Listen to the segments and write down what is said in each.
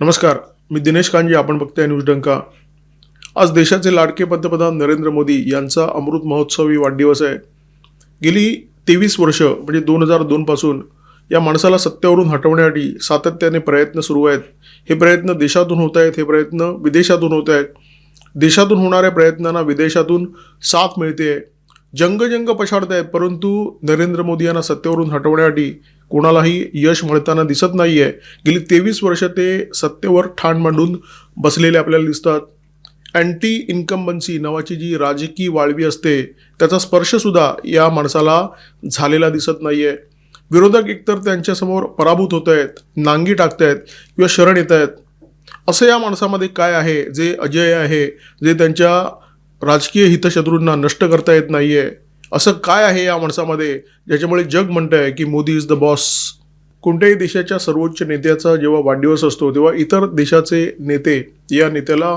नमस्कार मी दिनेश कांजी आपण बघताय न्यूज डंका. आज देशाचे लाडके पंतप्रधान नरेंद्र मोदी यांचा अमृत महोत्सवी वाढदिवस आहे. गेली तेवीस वर्ष म्हणजे दोन हजार दोनपासून या माणसाला सत्तेवरून हटवण्यासाठी सातत्याने प्रयत्न सुरू आहेत. हे प्रयत्न देशातून होत आहेत हे प्रयत्न विदेशातून होत आहेत. देशातून होणाऱ्या प्रयत्नांना विदेशातून साथ मिळते. जंगजंग पछाडत आहेत परंतु नरेंद्र मोदी यांना सत्तेवरून हटवण्यासाठी कोणालाही यश मिळताना दिसत नाही आहे गेली तेवीस वर्ष ते सत्तेवर ठाण मांडून बसलेले आपल्याला दिसतात. अँटी इन्कम्बन्सी नावाची जी राजकीय वाळवी असते त्याचा स्पर्शसुद्धा या माणसाला झालेला दिसत नाही आहे विरोधक एकतर त्यांच्यासमोर पराभूत होत आहेत नांगी टाकत आहेत किंवा शरण येत आहेत असं या माणसामध्ये काय आहे? जे अजय आहे जे त्यांच्या राजकीय हितशत्रूंना नष्ट करता येत नाही आहे असं काय आहे या माणसामध्ये? ज्याच्यामुळे जग म्हणतं आहे की मोदी इज द बॉस कोणत्याही देशाच्या सर्वोच्च नेत्याचा जेव्हा वाढदिवस असतो तेव्हा इतर देशाचे नेते या नेत्याला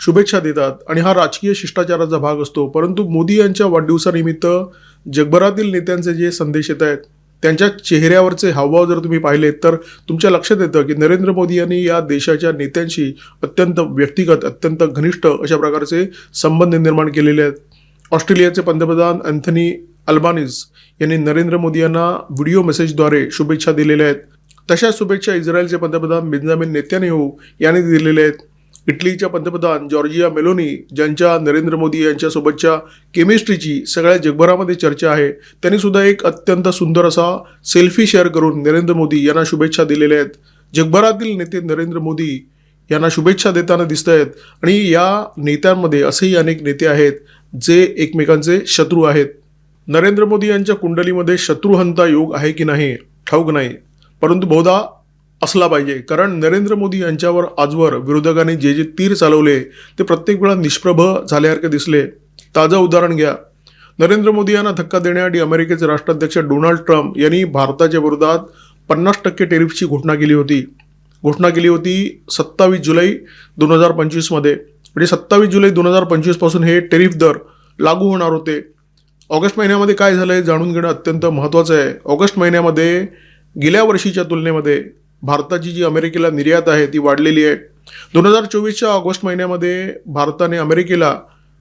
शुभेच्छा देतात आणि हा राजकीय शिष्टाचाराचा भाग असतो. परंतु मोदी यांच्या वाढदिवसानिमित्त जगभरातील नेत्यांचे जे संदेश येत आहेत त्यांच्या चेहऱ्यावरचे हावभाव जर तुम्ही पाहिलेत तर तुमच्या लक्षात येतं की नरेंद्र मोदी यांनी या देशाच्या नेत्यांशी अत्यंत व्यक्तिगत अत्यंत घनिष्ठ अशा प्रकारचे संबंध निर्माण केलेले आहेत. ऑस्ट्रेलियाचे पंतप्रधान अँथनी अल्बानीज यांनी नरेंद्र मोदी यांना व्हिडिओ मेसेजद्वारे शुभेच्छा दिलेल्या आहेत. तशाच शुभेच्छा इस्रायलचे पंतप्रधान बेंजामिन नेत्यानेहू यांनी दिलेल्या आहेत. इटलीच्या पंतप्रधान जॉर्जिया मेलोनी ज्यांच्या नरेंद्र मोदी यांच्यासोबतच्या केमिस्ट्रीची सगळ्या जगभरामध्ये चर्चा आहे त्यांनी सुद्धा एक अत्यंत सुंदर असा सेल्फी शेअर करून नरेंद्र मोदी यांना शुभेच्छा दिलेल्या आहेत. जगभरातील नेते नरेंद्र मोदी यांना शुभेच्छा देताना दिसत आहेत आणि या नेत्यांमध्ये असेही अनेक नेते आहेत. जे एकमेकांचे शत्रू आहेत. नरेंद्र मोदी यांच्या कुंडलीमध्ये शत्रुहंता योग आहे की नाही ठाऊक नाही. परंतु बहुधा असला पाहिजे. कारण नरेंद्र मोदी यांच्यावर आजवर विरोधकांनी जे जे तीर चालवले ते प्रत्येक वेळा निष्प्रभ झाल्यासारखे दिसले. ताजं उदाहरण घ्या. नरेंद्र मोदी यांना धक्का देण्यासाठी अमेरिकेचे राष्ट्राध्यक्ष डोनाल्ड ट्रम्प यांनी भारताच्या विरोधात पन्नास टक्के टेरिफची घोषणा केली होती. घोषणा केली होती सत्तावीस जुलै दोन हजार पंचवीसमध्ये. म्हणजे सत्तावीस जुलै दोन हजार पंचवीसपासून हे टेरिफ दर लागू होणार होते. ऑगस्ट महिन्यामध्ये काय झालं आहे जाणून घेणं अत्यंत महत्त्वाचं आहे. ऑगस्ट महिन्यामध्ये गेल्या वर्षीच्या तुलनेमध्ये भारताची जी अमेरिकेला निर्यात आहे ती वाढलेली आहे. दोन हजार चोवीसच्या ऑगस्ट महिन्यामध्ये भारताने अमेरिकेला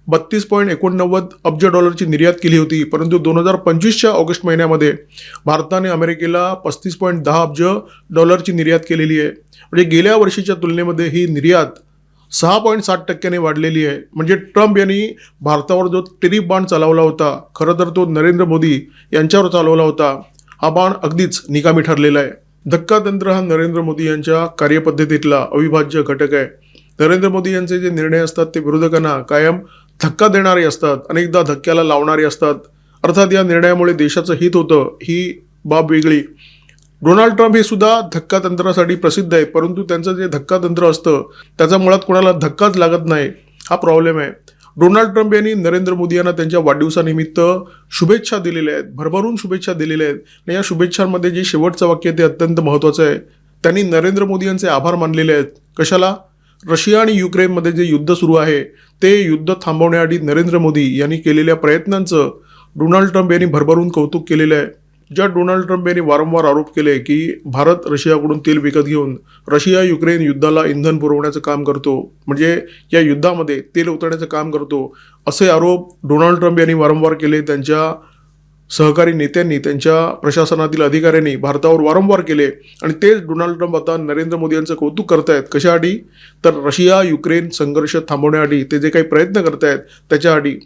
बत्तीस पॉईंट एकोणनव्वद अब्ज डॉलरची निर्यात केली होती. परंतु दोन हजार पंचवीसच्या ऑगस्ट महिन्यामध्ये भारताने अमेरिकेला पस्तीस पॉईंट दहा अब्ज डॉलरची निर्यात केलेली आहे. म्हणजे गेल्या वर्षीच्या तुलनेमध्ये ही निर्यात सहा पॉईंट सात टक्क्याने वाढलेली आहे. म्हणजे ट्रम्प यांनी भारतावर जो टेरिफ बाण चालवला होता खरं तर तो नरेंद्र मोदी यांच्यावर चालवला होता हा बाण अगदीच निकामी ठरलेला आहे. धक्कातंत्र हा नरेंद्र मोदी यांच्या कार्यपद्धतीतला अविभाज्य घटक आहे. नरेंद्र मोदी यांचे जे निर्णय असतात ते विरोधकांना कायम धक्का देणारे असतात अनेकदा धक्क्याला लावणारे असतात. अर्थात या निर्णयामुळे देशाचं हित होतं ही बाब वेगळी. डोनाल्ड ट्रम्प हे सुद्धा धक्कातंत्रासाठी प्रसिद्ध आहे परंतु त्यांचं जे धक्का तंत्र असतं त्याचा मुळात कोणाला धक्काच लागत नाही हा प्रॉब्लेम आहे. डोनाल्ड ट्रम्प यांनी नरेंद्र मोदी यांना त्यांच्या वाढदिवसानिमित्त शुभेच्छा दिलेल्या आहेत भरभरून शुभेच्छा दिलेल्या आहेत. आणि या शुभेच्छांमध्ये जे शेवटचं वाक्य आहे ते अत्यंत महत्त्वाचं आहे. त्यांनी नरेंद्र मोदी यांचे आभार मानलेले आहेत. कशाला? रशिया आणि युक्रेनमध्ये जे युद्ध सुरू आहे ते युद्ध थांबवण्यासाठी नरेंद्र मोदी यांनी केलेल्या प्रयत्नांचं डोनाल्ड ट्रम्प यांनी भरभरून कौतुक केलेलं आहे. ज्या डोनाल्ड ट्रम्प यांनी वारंवार आरोप केले की भारत रशियाकडून तेल विकत घेऊन रशिया युक्रेन युद्धाला इंधन पुरवण्याचं काम करतो म्हणजे या युद्धामध्ये तेल उतरण्याचं काम करतो असे आरोप डोनाल्ड ट्रम्प यांनी वारंवार केले. त्यांच्या सहकारी नेत्यांनी त्यांच्या प्रशासनातील अधिकाऱ्यांनी भारतावर वारंवार केले. आणि तेच डोनाल्ड ट्रम्प आता नरेंद्र मोदी यांचं कौतुक करतायत. कशासाठी तर रशिया युक्रेन संघर्ष थांबवण्यासाठी ते जे काही प्रयत्न करतायत त्याच्याआधी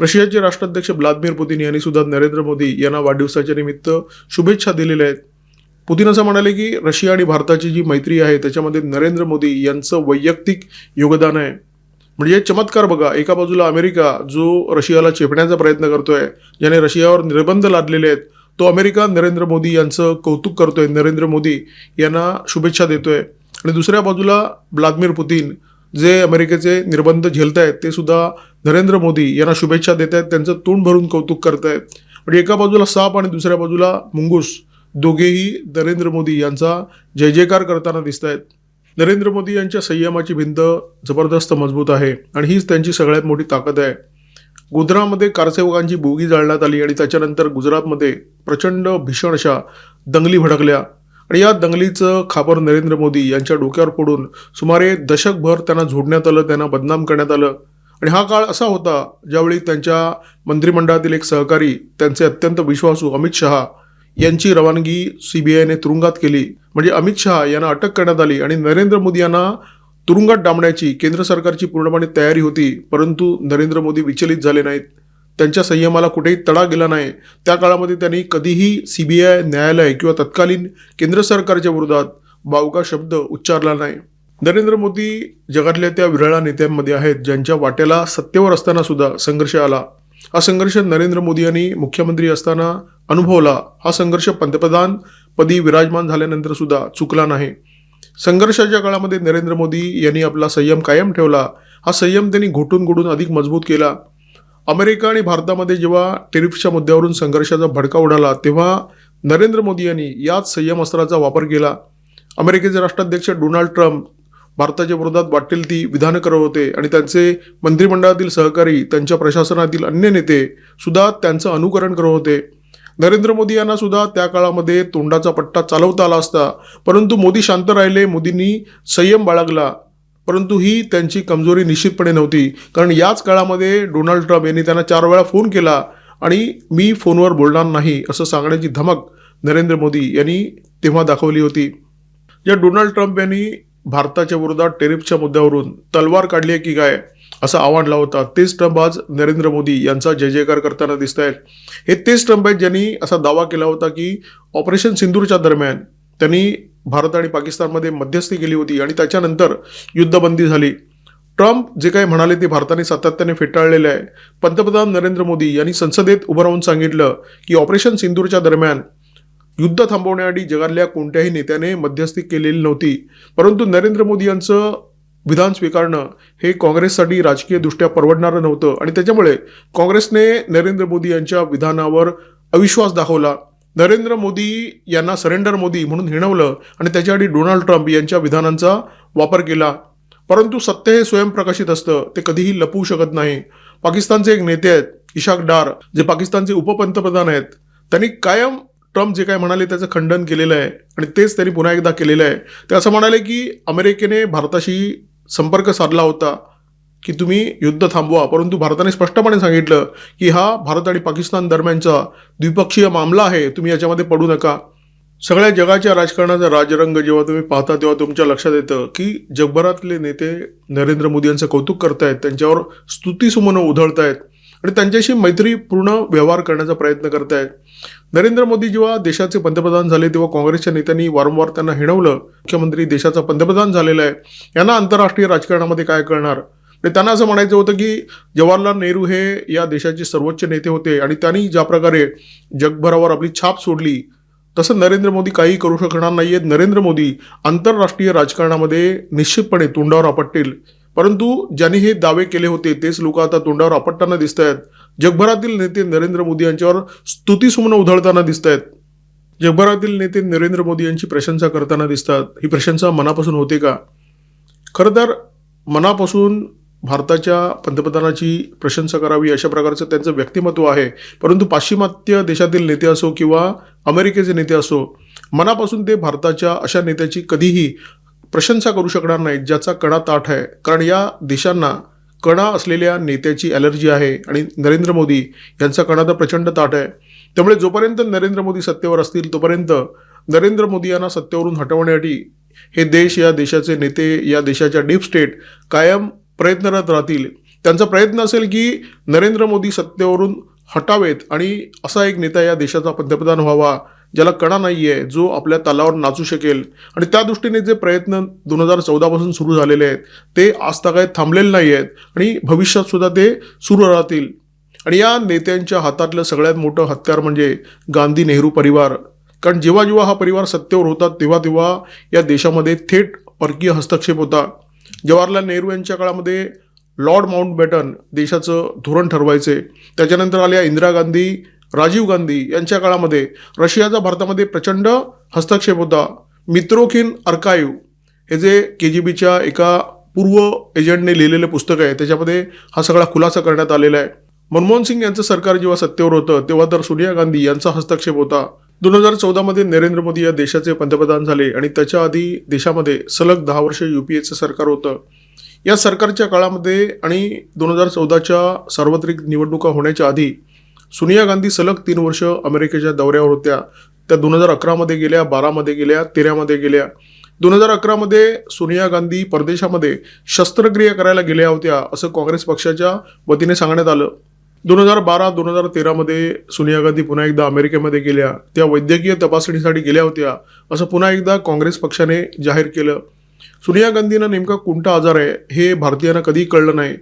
रशियाचे राष्ट्राध्यक्ष व्लादिमीर पुतीन यांनी सुद्धा नरेंद्र मोदी यांना वाढदिवसाच्या निमित्त शुभेच्छा दिलेल्या आहेत. पुतीन असं म्हणाले की रशिया आणि भारताची जी मैत्री आहे त्याच्यामध्ये नरेंद्र मोदी यांचं वैयक्तिक योगदान आहे. म्हणजे चमत्कार बघा एका बाजूला अमेरिका जो रशियाला चेपण्याचा प्रयत्न करतोय ज्याने रशियावर निर्बंध लादलेले आहेत तो अमेरिका नरेंद्र मोदी यांचं कौतुक करतोय नरेंद्र मोदी यांना शुभेच्छा देतोय. आणि दुसऱ्या बाजूला व्लादिमीर पुतीन जे अमेरिकेचे निर्बंध झेलत आहेत ते सुद्धा नरेंद्र मोदी यांना शुभेच्छा देत आहेत त्यांचं तोंड भरून कौतुक करत आहेत. म्हणजे एका बाजूला साप आणि दुसऱ्या बाजूला मुंगूस दोघेही नरेंद्र मोदी यांचा जय जयकार करताना दिसत आहेत. नरेंद्र मोदी यांच्या संयमाची भिंत जबरदस्त मजबूत आहे आणि हीच त्यांची सगळ्यात मोठी ताकद आहे. गोधरामध्ये कारसेवकांची बोगी जाळण्यात आली आणि त्याच्यानंतर गुजरातमध्ये प्रचंड भीषण अशा दंगली भडकल्या. आणि या दंगलीचं खापर नरेंद्र मोदी यांच्या डोक्यावर पडून सुमारे दशकभर त्यांना झोडण्यात आलं त्यांना बदनाम करण्यात आलं. आणि हा काळ असा होता ज्यावेळी त्यांच्या मंत्रिमंडळातील एक सहकारी त्यांचे अत्यंत विश्वासू अमित शहा यांची रवानगी सीबीआयने तुरुंगात केली. म्हणजे अमित शहा यांना अटक करण्यात आली आणि नरेंद्र मोदी यांना तुरुंगात डांबण्याची केंद्र सरकारची पूर्णपणे तयारी होती परंतु नरेंद्र मोदी विचलित झाले नाहीत. त्यांच्या संयमाला कुठेही तडा गेला नाही. त्या काळामध्ये त्यांनी कधीही सीबीआय न्यायालय किंवा तत्कालीन केंद्र सरकारच्या विरोधात बावका शब्द उच्चारला नाही. नरेंद्र मोदी जगातल्या त्या विरळा नेत्यांमध्ये आहेत ज्यांच्या वाट्याला सत्तेवर असताना सुद्धा संघर्ष आला. हा संघर्ष नरेंद्र मोदी यांनी मुख्यमंत्री असताना अनुभवला. हा संघर्ष पंतप्रधान पदी विराजमान झाल्यानंतर सुद्धा चुकला नाही. संघर्षाच्या काळामध्ये नरेंद्र मोदी यांनी आपला संयम कायम ठेवला. हा संयम त्यांनी घोटून घोटून अधिक मजबूत केला. अमेरिका आणि भारतामध्ये जेव्हा टेरिफच्या मुद्द्यावरून संघर्षाचा भडका उडाला तेव्हा नरेंद्र मोदी यांनी याच संयम अस्त्राचा वापर केला. अमेरिकेचे राष्ट्राध्यक्ष डोनाल्ड ट्रम्प भारताच्या विरोधात वाटेल ती विधानं करत होते आणि त्यांचे मंत्रिमंडळातील सहकारी त्यांच्या प्रशासनातील अन्य नेते सुद्धा त्यांचं अनुकरण करत होते. नरेंद्र मोदी यांना सुद्धा त्या काळामध्ये तोंडाचा पट्टा चालवता आला असता परंतु मोदी शांत राहिले मोदींनी संयम बाळगला. परंतु ही त्यांची कमजोरी निश्चितपणे नव्हती कारण याच काळामध्ये डोनाल्ड ट्रम्प यांनी त्यांना चार वेळा फोन केला आणि मी फोनवर बोलणार नाही असं सांगण्याची धमक नरेंद्र मोदी यांनी तेव्हा दाखवली होती. या डोनाल्ड ट्रम्प यांनी भारताच्या विरोधात टेरिफच्या मुद्द्यावरून तलवार काढली आहे की काय असा आव्हान होता तेच ट्रम्प आज नरेंद्र मोदी यांचा जय जयकार करताना दिसत आहेत हे तेच ट्रम्प आहेत ज्यांनी असा दावा केला होता की ऑपरेशन सिंदूरच्या दरम्यान त्यांनी भारत आणि पाकिस्तानमध्ये मध्यस्थी केली होती आणि त्याच्यानंतर युद्धबंदी झाली. ट्रम्प जे काही म्हणाले ते भारताने सातत्याने फेटाळलेले आहे. पंतप्रधान नरेंद्र मोदी यांनी संसदेत उभं राहून सांगितलं की ऑपरेशन सिंदूरच्या दरम्यान युद्ध थांबवण्यासाठी जगातल्या कोणत्याही नेत्याने मध्यस्थी केलेली नव्हती. परंतु नरेंद्र मोदी यांचं विधान स्वीकारणं हे काँग्रेससाठी राजकीयदृष्ट्या परवडणारं नव्हतं. आणि त्याच्यामुळे काँग्रेसने नरेंद्र मोदी यांच्या विधानावर अविश्वास दाखवला. नरेंद्र मोदी यांना सरेंडर मोदी म्हणून हिणवलं आणि त्याच्यासाठी डोनाल्ड ट्रम्प यांच्या विधानांचा वापर केला. परंतु सत्य हे स्वयंप्रकाशित असतं. ते कधीही लपवू शकत नाही. पाकिस्तानचे एक नेते आहेत इशाक डार जे पाकिस्तानचे उपपंतप्रधान आहेत. त्यांनी कायम ट्रम्प जे काय म्हणाले त्याचं खंडन केलेलं आहे आणि तेच त्यांनी पुन्हा एकदा केलेलं आहे. ते असं म्हणाले की अमेरिकेने भारताशी संपर्क साधला होता की तुम्ही युद्ध थांबवा परंतु भारताने स्पष्टपणे सांगितलं की हा भारत आणि पाकिस्तान दरम्यानचा द्विपक्षीय मामला आहे तुम्ही याच्यामध्ये पडू नका. सगळ्या जगाच्या राजकारणाचा राजरंग जेव्हा तुम्ही पाहता तेव्हा तुमच्या लक्षात येतं की जगभरातले नेते नरेंद्र मोदी यांचं कौतुक करतायत त्यांच्यावर स्तुतीसुमनं उधळतायत. आणि त्यांच्याशी मैत्रीपूर्ण व्यवहार करण्याचा प्रयत्न करत आहेत नरेंद्र मोदी जेव्हा देशाचे पंतप्रधान झाले तेव्हा काँग्रेसच्या नेत्यांनी वारंवार त्यांना हिणवलं मुख्यमंत्री देशाचा पंतप्रधान झालेला आहे. यांना आंतरराष्ट्रीय राजकारणामध्ये काय करणार? आणि त्यांना असं म्हणायचं होतं की जवाहरलाल नेहरू हे या देशाचे सर्वोच्च नेते होते आणि त्यांनी ज्या प्रकारे जगभरावर आपली छाप सोडली तसं नरेंद्र मोदी काही करू शकणार नाही आहेत नरेंद्र मोदी आंतरराष्ट्रीय राजकारणामध्ये निश्चितपणे तोंडावर आपटतील. परंतु ज्यांनी हे दावे केले होते तेच लोक आता तोंडावर आपटताना दिसत आहेत जगभरातील नेते नरेंद्र मोदी यांच्यावर स्तुतीसुमनं उधळताना दिसत आहेत जगभरातील नेते नरेंद्र मोदी यांची प्रशंसा करताना दिसतात. ही प्रशंसा मनापासून होते का? खरं तर मनापासून भारताच्या पंतप्रधानाची प्रशंसा करावी अशा प्रकारचं त्यांचं व्यक्तिमत्व आहे. परंतु पाश्चिमात्य देशातील नेते असो किंवा अमेरिकेचे नेते असो मनापासून ते भारताच्या अशा नेत्याची कधीही प्रशंसा करू शकणार नाहीत ज्याचा कणा ताठ आहे. कारण या देशांना कणा असलेल्या नेत्याची ॲलर्जी आहे आणि नरेंद्र मोदी यांचा कणा तर प्रचंड ताठ आहे. त्यामुळे जोपर्यंत नरेंद्र मोदी सत्तेवर असतील तोपर्यंत नरेंद्र मोदी यांना सत्तेवरून हटवण्यासाठी हे देश या देशाचे नेते या देशाच्या डीप स्टेट कायम प्रयत्नरत राहतील. त्यांचा प्रयत्न असेल की नरेंद्र मोदी सत्तेवरून हटावेत आणि असा एक नेता या देशाचा पंतप्रधान व्हावा. ज्याला कणा नाही आहे जो आपल्या तालावर नाचू शकेल. आणि त्या दृष्टीने जे प्रयत्न दोन हजार चौदापासून सुरू झालेले आहेत ते आजतागायत थांबलेले नाही आहेत आणि भविष्यात सुद्धा ते सुरू राहतील. आणि या नेत्यांच्या हातातलं सगळ्यात मोठं हत्यार म्हणजे गांधी नेहरू परिवार. कारण जेव्हा जेव्हा हा परिवार सत्तेवर होता तेव्हा तेव्हा या देशामध्ये थेट परकीय हस्तक्षेप होता. जवाहरलाल नेहरू यांच्या काळामध्ये लॉर्ड माउंट बॅटन देशाचं धोरण ठरवायचे. त्याच्यानंतर आल्या इंदिरा गांधी राजीव गांधी यांच्या काळामध्ये रशियाचा भारतामध्ये प्रचंड हस्तक्षेप होता. मित्रोखिन अर्काईव्ह हे जे के जी बीच्या एका पूर्व एजंटने लिहिलेलं पुस्तक आहे त्याच्यामध्ये हा सगळा खुलासा करण्यात आलेला आहे. मनमोहन सिंग यांचं सरकार जेव्हा सत्तेवर होतं तेव्हा तर सोनिया गांधी यांचा हस्तक्षेप होता. दोन हजार चौदामध्ये नरेंद्र मोदी या देशाचे पंतप्रधान झाले आणि त्याच्या आधी देशामध्ये सलग दहा वर्ष यू पी एचं सरकार होतं. या सरकारच्या काळामध्ये आणि दोन हजार चौदाच्या सार्वत्रिक निवडणुका होण्याच्या आधी सोनिया गांधी सलग तीन वर्ष अमेरिकेच्या दौऱ्यावर होत्या. त्या दोन हजार अकरामध्ये गेल्या बारामध्ये गेल्या तेरामध्ये गेल्या. दोन हजार अकरामध्ये सोनिया गांधी परदेशामध्ये शस्त्रक्रिया करायला गेल्या होत्या असं काँग्रेस पक्षाच्या वतीने सांगण्यात आलं. दोन हजार बारा दोन हजार तेरामध्ये सोनिया गांधी पुन्हा एकदा अमेरिकेमध्ये गेल्या. त्या वैद्यकीय तपासणीसाठी गेल्या होत्या असं पुन्हा एकदा काँग्रेस पक्षाने जाहीर केलं. सोनिया गांधींना नेमका कोणता आजार आहे हे भारतीयांना कधी कळलं नाही.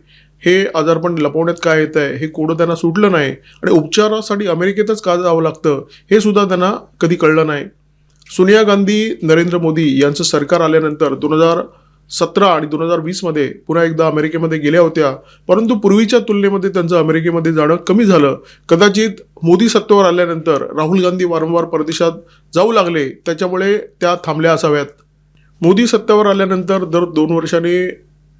हे आजारपण लपवण्यात काय येत आहे हे कोडं त्यांना सुटलं नाही आणि उपचारासाठी अमेरिकेतच का जावं लागतं हे सुद्धा त्यांना कधी कळलं नाही. सोनिया गांधी नरेंद्र मोदी यांचं सरकार आल्यानंतर दोन हजार सतरा आणि दोन हजार वीसमध्ये पुन्हा एकदा अमेरिकेमध्ये गेल्या होत्या. परंतु पूर्वीच्या तुलनेमध्ये त्यांचं अमेरिकेमध्ये जाणं कमी झालं. कदाचित मोदी सत्तेवर आल्यानंतर राहुल गांधी वारंवार परदेशात जाऊ लागले त्याच्यामुळे त्या थांबल्या असाव्यात. मोदी सत्तेवर आल्यानंतर दर दोन वर्षांनी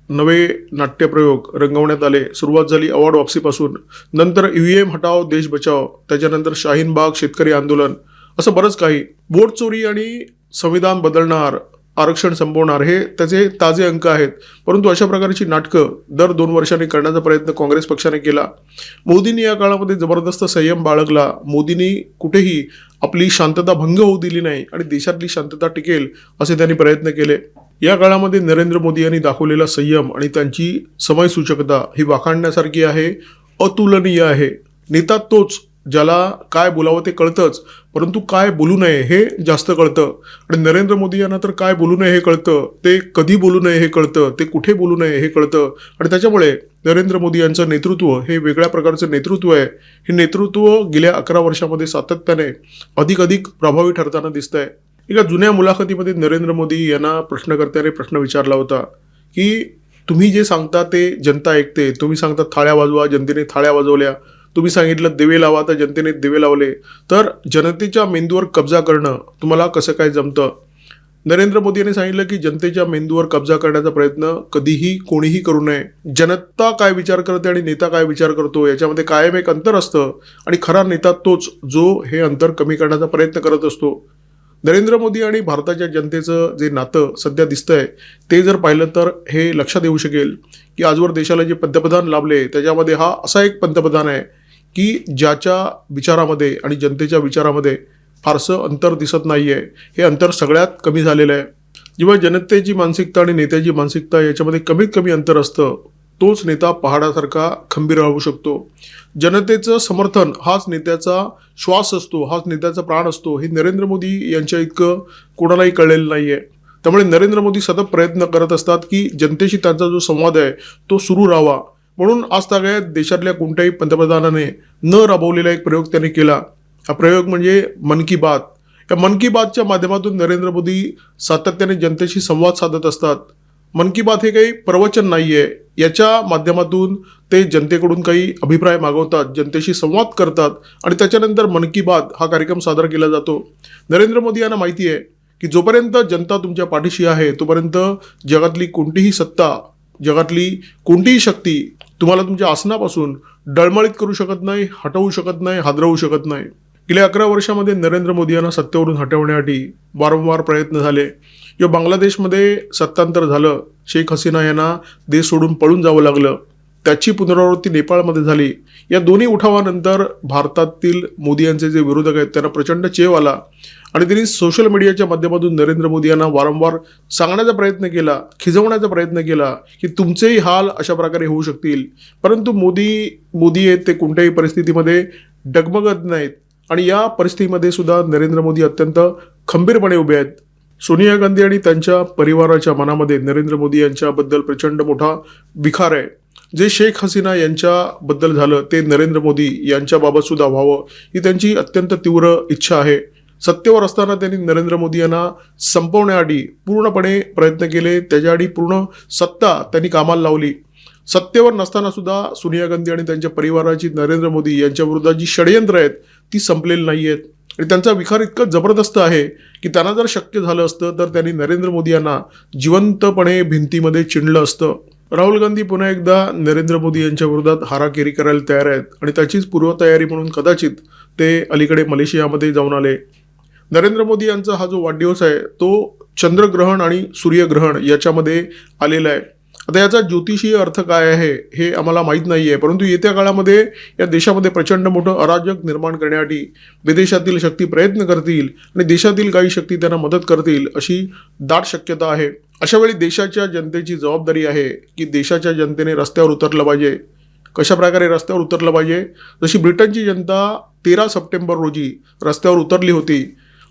नवे नाट्यप्रयोग रंगवण्यात आले. सुरुवात झाली अवॉर्ड वापसीपासून. नंतर ईव्हीएम हटाव देश बचाव त्याच्यानंतर शाहीन बाग शेतकरी आंदोलन. असं बरंच काही. वोट चोरी आणि संविधान बदलणार आरक्षण संपवणार हे त्याचे ताजे अंक आहेत. परंतु अशा प्रकारची नाटकं दर दोन वर्षांनी करण्याचा प्रयत्न काँग्रेस पक्षाने केला. मोदींनी या काळामध्ये जबरदस्त संयम बाळगला. मोदींनी कुठेही आपली शांतता भंग होऊ दिली नाही आणि देशातली शांतता टिकेल असे त्यांनी प्रयत्न केले. या काळामध्ये नरेंद्र मोदी यांनी दाखवलेला संयम आणि त्यांची समयसूचकता ही वाखाणण्यासारखी आहे अतुलनीय आहे. नेता तोच ज्याला काय बोलावं ते कळतंच परंतु काय बोलू नये हे जास्त कळतं. आणि नरेंद्र मोदी यांना तर काय बोलू नये हे कळतं ते कधी बोलू नये हे कळतं ते कुठे बोलू नये हे कळतं. आणि त्याच्यामुळे नरेंद्र मोदी यांचं नेतृत्व हे वेगळ्या प्रकारचं नेतृत्व आहे. हे नेतृत्व गेल्या अकरा वर्षामध्ये सातत्याने अधिक अधिक प्रभावी ठरताना दिसतंय. एका जुन्या मुलाखतीमध्ये नरेंद्र मोदी यांना प्रश्नकर्त्याने प्रश्न विचारला होता की तुम्ही जे सांगता ते जनता ऐकते. तुम्ही सांगता थाळ्या वाजवा जनतेने थाळ्या वाजवल्या. तुम्ही सांगितलं दिवे लावा तर जनतेने दिवे लावले. तर जनतेच्या मेंदूवर कब्जा करणं तुम्हाला कसं काय जमतं? नरेंद्र मोदी यांनी सांगितलं की जनतेच्या मेंदूवर कब्जा करण्याचा प्रयत्न कधीही कोणीही करू नये. जनता काय विचार करते आणि नेता काय विचार करतो याच्यामध्ये कायम एक अंतर असतं आणि खरा नेता तोच जो हे अंतर कमी करण्याचा प्रयत्न करत असतो. नरेंद्र मोदी आणि भारताच्या जनतेचं जे नातं सध्या दिसतंय ते जर पाहिलं तर हे लक्षात येऊ शकेल की आजवर देशाला जे पंतप्रधान लाभले त्याच्यामध्ये हा असा एक पंतप्रधान आहे की ज्याच्या विचारामध्ये आणि जनतेच्या विचारामध्ये फारसं अंतर दिसत नाही आहे हे अंतर सगळ्यात कमी झालेलं आहे. जेव्हा जनतेची मानसिकता आणि नेत्याची मानसिकता याच्यामध्ये कमीत कमी अंतर असतं तोच नेता पहाडासारखा खंबीर राहू शकतो. जनतेचं समर्थन हाच नेत्याचा श्वास असतो हाच नेत्याचा प्राण असतो. हे नरेंद्र मोदी यांच्या इतकं कोणालाही कळलेलं नाही आहे त्यामुळे नरेंद्र मोदी सतत प्रयत्न करत असतात की जनतेशी त्यांचा जो संवाद आहे तो सुरू राहावा. म्हणून आज तागायत देशातल्या कोणत्याही पंतप्रधानाने न राबवलेला एक प्रयोग त्यांनी केला. हा प्रयोग म्हणजे मन की बात. या मन की बातच्या माध्यमातून नरेंद्र मोदी सातत्याने जनतेशी संवाद साधत असतात. मन की बात हे काही प्रवचन नाही आहे याच्या माध्यमातून ते जनतेकडून काही अभिप्राय मागवतात जनतेशी संवाद करतात आणि त्याच्यानंतर मन की बात हा कार्यक्रम सादर केला जातो. नरेंद्र मोदी यांना माहिती आहे की जोपर्यंत जनता तुमच्या पाठीशी आहे तोपर्यंत जगातली कोणतीही सत्ता जगातली कोणतीही शक्ती तुम्हाला तुमच्या आसनापासून डळमळीत करू शकत नाही हटवू शकत नाही हादरवू शकत नाही. गेल्या अकरा वर्षामध्ये नरेंद्र मोदी यांना सत्तेवरून हटवण्यासाठी वारंवार प्रयत्न झाले. किंवा बांगलादेशमध्ये सत्तांतर झालं. शेख हसीना यांना देश सोडून पळून जावं लागलं. त्याची पुनरावृत्ती नेपाळमध्ये झाली. या दोन्ही उठावानंतर भारतातील मोदी यांचे जे विरोधक आहेत त्यांना प्रचंड चेव आला. आणि त्यांनी सोशल मीडियाच्या माध्यमातून नरेंद्र मोदी यांना वारंवार सांगण्याचा प्रयत्न केला खिजवण्याचा प्रयत्न केला की तुमचेही हाल अशा प्रकारे होऊ शकतील. परंतु मोदी मोदी आहेत ते कोणत्याही परिस्थितीमध्ये डगमगत नाहीत. आणि या परिस्थितीमध्ये सुद्धा नरेंद्र मोदी अत्यंत खंबीरपणे उभे आहेत. सोनिया गांधी आणि त्यांच्या परिवाराच्या मनामध्ये नरेंद्र मोदी यांच्याबद्दल प्रचंड मोठा विखार आहे. जे शेख हसीना यांच्याबद्दल झालं ते नरेंद्र मोदी यांच्याबाबत सुद्धा व्हावं ही त्यांची अत्यंत तीव्र इच्छा आहे. सत्तेवर असताना त्यांनी नरेंद्र मोदी यांना संपवण्याआधी पूर्णपणे प्रयत्न केले त्याच्याआधी पूर्ण सत्ता त्यांनी कामाला लावली. सत्तेवर नसताना सुद्धा सोनिया गांधी आणि त्यांच्या परिवाराची नरेंद्र मोदी यांच्या जी षडयंत्र आहेत ती संपलेली नाही आहेत आणि त्यांचा विखार इतका जबरदस्त आहे की त्यांना जर शक्य झालं असतं तर त्यांनी नरेंद्र मोदी यांना जिवंतपणे भिंतीमध्ये चिणलं असतं. राहुल गांधी पुन्हा एकदा नरेंद्र मोदी यांच्या विरोधात हाराकेरी करायला तयार आहेत आणि त्याचीच पूर्वतयारी म्हणून कदाचित ते अलीकडे मलेशियामध्ये जाऊन आले. नरेंद्र मोदी यांचा हा जो वाढदिवस आहे तो चंद्रग्रहण आणि सूर्यग्रहण याच्यामध्ये आलेला आहे. आता याचा ज्योतिषीय अर्थ काय आहे हे आम्हाला माहीत नाही आहे परंतु येत्या काळामध्ये या देशामध्ये प्रचंड मोठं अराजक निर्माण करण्यासाठी विदेशातील शक्ती प्रयत्न करतील आणि देशातील काही शक्ती त्यांना मदत करतील अशी दाट शक्यता आहे. अशावेळी देशाच्या जनतेची जबाबदारी आहे की देशाच्या जनतेने रस्त्यावर उतरलं पाहिजे. कशा प्रकारे रस्त्यावर उतरलं पाहिजे? जशी ब्रिटनची जनता तेरा सप्टेंबर रोजी रस्त्यावर उतरली होती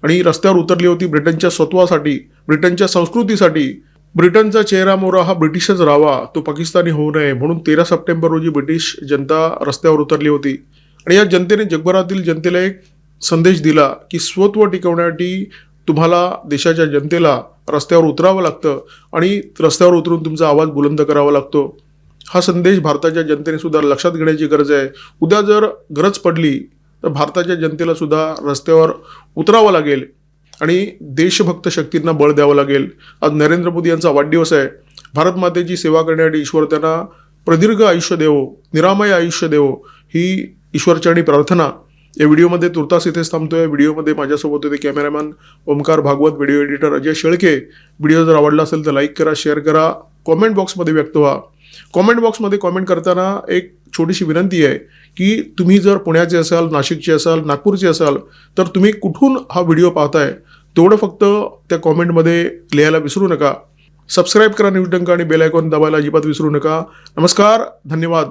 आणि रस्त्यावर उतरली होती ब्रिटनच्या स्वत्वासाठी ब्रिटनच्या संस्कृतीसाठी ब्रिटनचा चेहरा मोरा हा ब्रिटिशच राहावा तो पाकिस्तानी होऊ नये. म्हणून तेरा सप्टेंबर रोजी ब्रिटिश जनता रस्त्यावर उतरली होती. आणि या जनतेने जगभरातील जनतेला एक संदेश दिला की स्वत्व टिकवण्यासाठी तुम्हाला देशाच्या जनतेला रस्त्यावर उतरावं लागतं आणि रस्त्यावर उतरून तुमचा आवाज बुलंद करावा लागतो. हा संदेश भारताच्या जनतेने सुद्धा लक्षात घेण्याची गरज आहे. उद्या जर गरज पडली तर भारताच्या जनतेला सुद्धा रस्त्यावर उतरावं लागेल. आणि देशभक्त शक्तींना बळ द्यावं लागेल. आज नरेंद्र मोदी यांचा वाढदिवस आहे. भारत मातेची सेवा करण्यासाठी ईश्वर त्यांना प्रदीर्घ आयुष्य देवो निरामय आयुष्य देवो ही ईश्वरचरणी प्रार्थना. या व्हिडिओमध्ये तुर्तास इथेच थांबतोय. व्हिडिओमध्ये माझ्यासोबत होते cameraman Omkar Bhagwat video editor Ajay Shelke. Video जर आवडला असेल तर लाईक करा शेअर करा. कॉमेंट बॉक्समध्ये व्यक्त व्हा. कॉमेंट बॉक्समध्ये कॉमेंट करताना एक छोटीशी विनंती आहे की तुम्ही जर पुण्याचे असाल नाशिकचे असाल नागपूरचे असाल तर तुम्ही कुठून हा व्हिडिओ पाहताय तेवढं फक्त त्या कॉमेंटमध्ये लिहायला विसरू नका. सबस्क्राईब करा न्यूज डंका आणि बेल आयकॉन दाबायला अजिबात विसरू नका. नमस्कार धन्यवाद.